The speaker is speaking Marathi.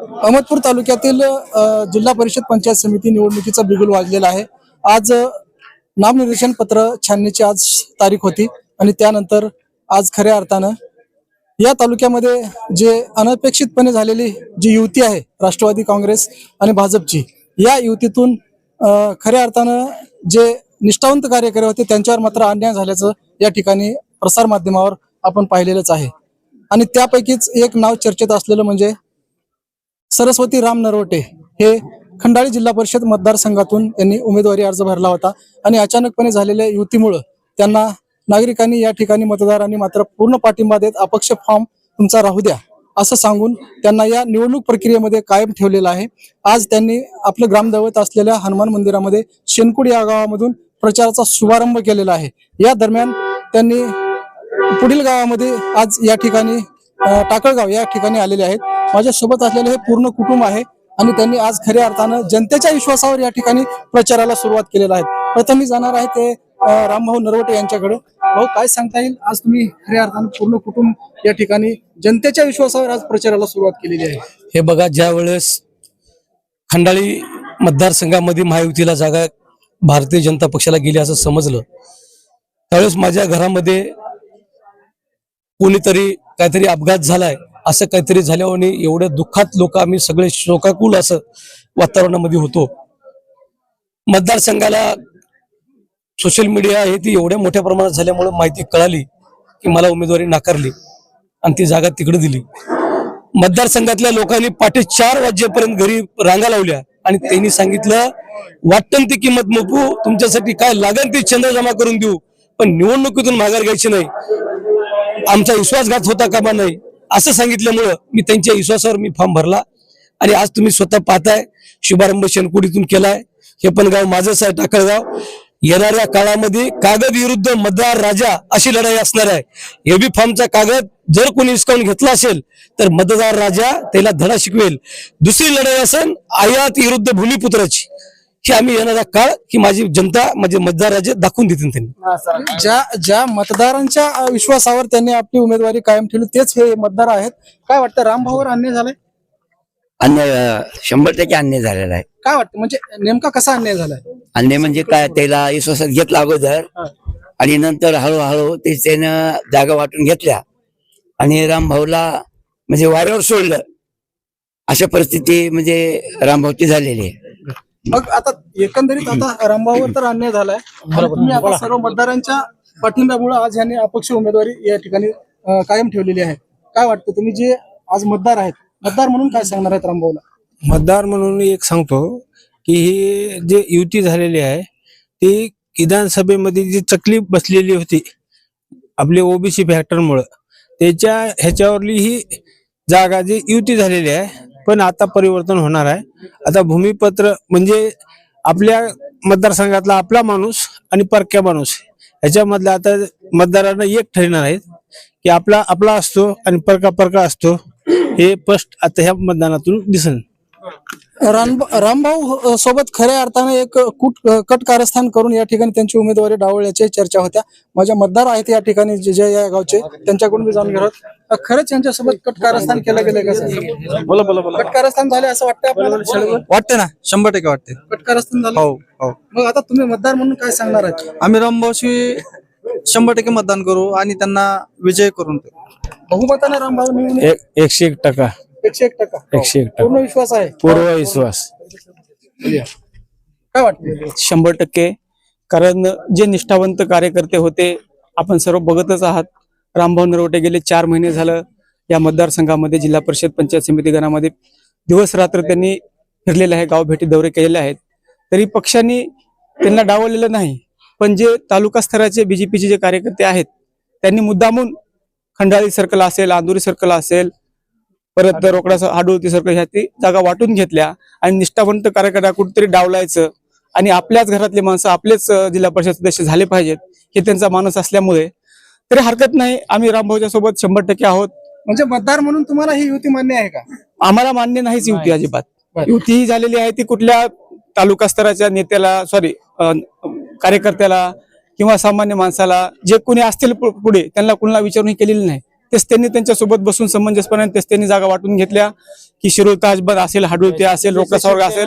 अहमदपूर तालुक्यातील जिल्हा परिषद पंचायत समिती निवडणुकीचा बिगुल वाजलेला आहे. आज नामनिर्देशन पत्र छाननीची आज तारीख होती आणि त्यानंतर आज खऱ्या अर्थानं या तालुक्यामध्ये जे अनपेक्षितपणे झालेली जी युती आहे राष्ट्रवादी काँग्रेस आणि भाजपची या युतीतून खऱ्या अर्थानं जे निष्ठावंत कार्यकर्ते होते त्यांच्यावर मात्र अन्याय झाल्याचं या ठिकाणी प्रसारमाध्यमावर आपण पाहिलेलंच आहे. आणि त्यापैकीच एक नाव चर्चेत असलेलं म्हणजे सरस्वती राम नरवटे हे खंडाळी जिल्हा परिषद मतदारसंघातून त्यांनी उमेदवारी अर्ज भरला होता. आणि अचानकपणे झालेल्या युतीमुळं त्यांना नागरिकांनी या ठिकाणी मतदारांनी मात्र पूर्ण पाठिंबा देत अपक्ष फॉर्म तुमचा राहू द्या असं सांगून त्यांना या निवडणूक प्रक्रियेमध्ये कायम ठेवलेलं आहे. आज त्यांनी आपलं ग्रामदैवत असलेल्या हनुमान मंदिरामध्ये शेनकुड या गावामधून प्रचाराचा शुभारंभ केलेला आहे. या दरम्यान त्यांनी पुढील गावामध्ये आज या ठिकाणी टाकळगाव या ठिकाणी आलेले आहेत. माझ्यासोबत असलेले हे पूर्ण कुटुंब आहे आणि त्यांनी आज खऱ्या अर्थानं जनतेच्या विश्वासावर या ठिकाणी प्रचाराला सुरुवात केलेला आहे. प्रथम मी जाणार आहे ते रामभाऊ नरवटे यांच्याकडे. भाऊ काय सांगता येईल? आज तुम्ही खऱ्या अर्थानं पूर्ण कुटुंब या ठिकाणी जनतेच्या विश्वासावर आज प्रचाराला सुरुवात केलेली आहे. हे बघा ज्या वेळेस खंडाळी मतदारसंघामध्ये महायुतीला जागा भारतीय जनता पक्षाला गेली असं समजलं त्यावेळेस माझ्या घरामध्ये कोणीतरी काहीतरी अपघात झालाय असं काहीतरी झाल्यावर एवढ्या दुःखात लोक आम्ही सगळे शोकाकुल असं वातावरणामध्ये होतो. मतदारसंघाला सोशल मीडिया हे ती एवढ्या मोठ्या प्रमाणात झाल्यामुळे माहिती कळाली की मला उमेदवारी नाकारली आणि ती जागा तिकडे दिली. मतदारसंघातल्या लोकांनी पाठी चार वाजेपर्यंत घरी रांगा लावल्या आणि त्यांनी सांगितलं वाटतं ती किंमत मोकू तुमच्यासाठी काय लागेल ती चंद्र जमा करून देऊ पण निवडणुकीतून माघार घ्यायची नाही. आमचा विश्वासघात होता कामा नाही? असं सांगितल्यामुळं मी त्यांच्या विश्वासावर मी फॉर्म भरला. आणि आज तुम्ही स्वतः पाहताय शुभारंभ शेनकुडीतून केलाय. हे पण गाव माझंच आहे टाकळगाव. येणाऱ्या काळामध्ये कागद विरुद्ध मतदार राजा अशी लढाई असणार आहे. एबी फॉर्मचा कागद जर कोणी हिसकावून घेतला असेल तर मतदार राजा त्याला धडा शिकवेल. दुसरी लढाई असेल आयात विरुद्ध भूमिपुत्राची. ही आम्ही येणारा काळ ही माझी जनता म्हणजे मतदार राजा दाखवून देतील त्यांनी. ज्या ज्या मतदारांच्या विश्वासावर त्यांनी आपली उमेदवारी कायम ठेवली तेच हे मतदार आहेत. काय वाटतं रामभाऊवर अन्याय झालाय? अन्याय शंभर टक्के अन्याय झालेला आहे. काय वाटतं म्हणजे नेमका कसा अन्याय झालाय? अन्याय म्हणजे काय त्याला विश्वासात घेतला अगोदर आणि नंतर हळूहळू ते त्यानं जागा वाटून घेतल्या. आणि रामभाऊला म्हणजे वाऱ्यावर सोडलं. अशा परिस्थिती म्हणजे रामभाऊची झालेली आहे. मग आता एकंदरीत आता रामभाऊवर तर अन्याय झालाय. तुम्ही आता सर्व मतदारांच्या पाठिंब्यामुळे आज यांनी अपक्ष उमेदवारी या ठिकाणी कायम ठेवलेली आहे. काय वाटतं तुम्ही जे आज मतदार आहेत मतदार म्हणून काय सांगणार आहेत रामभाऊला मतदार म्हणून एक सांगतो की ही जे युती झालेली आहे ती विधानसभेमध्ये जी चकली बसलेली होती आपली ओबीसी फॅक्टरमुळं त्याच्या ह्याच्यावरली ही जागा जी युती झालेली आहे पण आता परिवर्तन होणार आहे. आता भूमिपत्र म्हणजे आपल्या मतदारसंघातला आपला माणूस आणि परक्या माणूस. याच्यामधला आता मतदारांना एक ठरणार आहेत की आपला आपला असतो आणि परका परका असतो हे स्पष्ट आता ह्या मतदानातून दिसेल. राम रामभाऊ सोबत खऱ्या अर्थाने एक कुट कट कारस्थान करून या ठिकाणी त्यांची उमेदवारी डावळल्याच्या चर्चा होत्या. माझ्या मतदार आहेत या ठिकाणी जे जे या गावचे त्यांच्याकडून मी जाणून घेणार आहोत. खरंच यांच्यासोबत कट कारस्थान केलं गेलं का सर? बोला बोला बोला. कट कारस्थान झाले असं वाटतं आपल्याला? वाटते ना. शंभर टक्के वाटते कट कारस्थान झालं? हो हो. मग आता तुम्ही मतदार म्हणून काय सांगणार आहेत? आम्ही रामभाऊशी शंभर टक्के मतदान करू आणि त्यांना विजय करून देऊ. बहुमताने रामभाऊ निवडून एक एकशे एक टक्का. एकशे एक टक्का. एकशे एक टक्का. पूर्ण विश्वास आहे. पूर्व विश्वास काय वाटतं? शंभर टक्के. कारण जे निष्ठावंत कार्यकर्ते होते आपण सर्व बघतच आहात. रामभाऊ नरवटे गेले चार महिने झालं या मतदारसंघामध्ये जिल्हा परिषद पंचायत समिती गणामध्ये. दिवस रात्र त्यांनी फिरलेले आहे गाव भेटी दौरे केलेले आहेत. तरी पक्षांनी त्यांना डावललेलं नाही. पण जे तालुका स्तराचे बीजेपीचे जे कार्यकर्ते आहेत त्यांनी मुद्दामून खंडाळी सर्कल असेल आंदुरी सर्कल असेल परत रोकडा हाडोळती सर्कल ह्या ती जागा वाटून घेतल्या आणि निष्ठावंत कार्यकर्त्या कुठेतरी डावलायचं. आणि आपल्याच घरातले माणसं आपलेच जिल्हा परिषद सदस्य झाले पाहिजेत हे त्यांचा मानस असल्यामुळे. तरी हरकत नाही आम्ही रामभाऊच्या सोबत शंभर टक्के आहोत. म्हणजे मतदार म्हणून तुम्हाला ही युती मान्य आहे का? आम्हाला मान्य नाहीच युती अजिबात. युती ही झालेली आहे ती कुठल्या तालुका स्तराच्या नेत्याला सॉरी कार्यकर्त्याला किंवा सामान्य माणसाला जे कोणी असतील पुढे त्यांना कुणाला विचारून केलेली नाही. तेच त्यांनी त्यांच्यासोबत बसून समंजसपणाने तेच त्यांनी जागा वाटून घेतल्या. की शिरूर ताजबद असेल हाडुते असेल लोकसवर्ग असेल.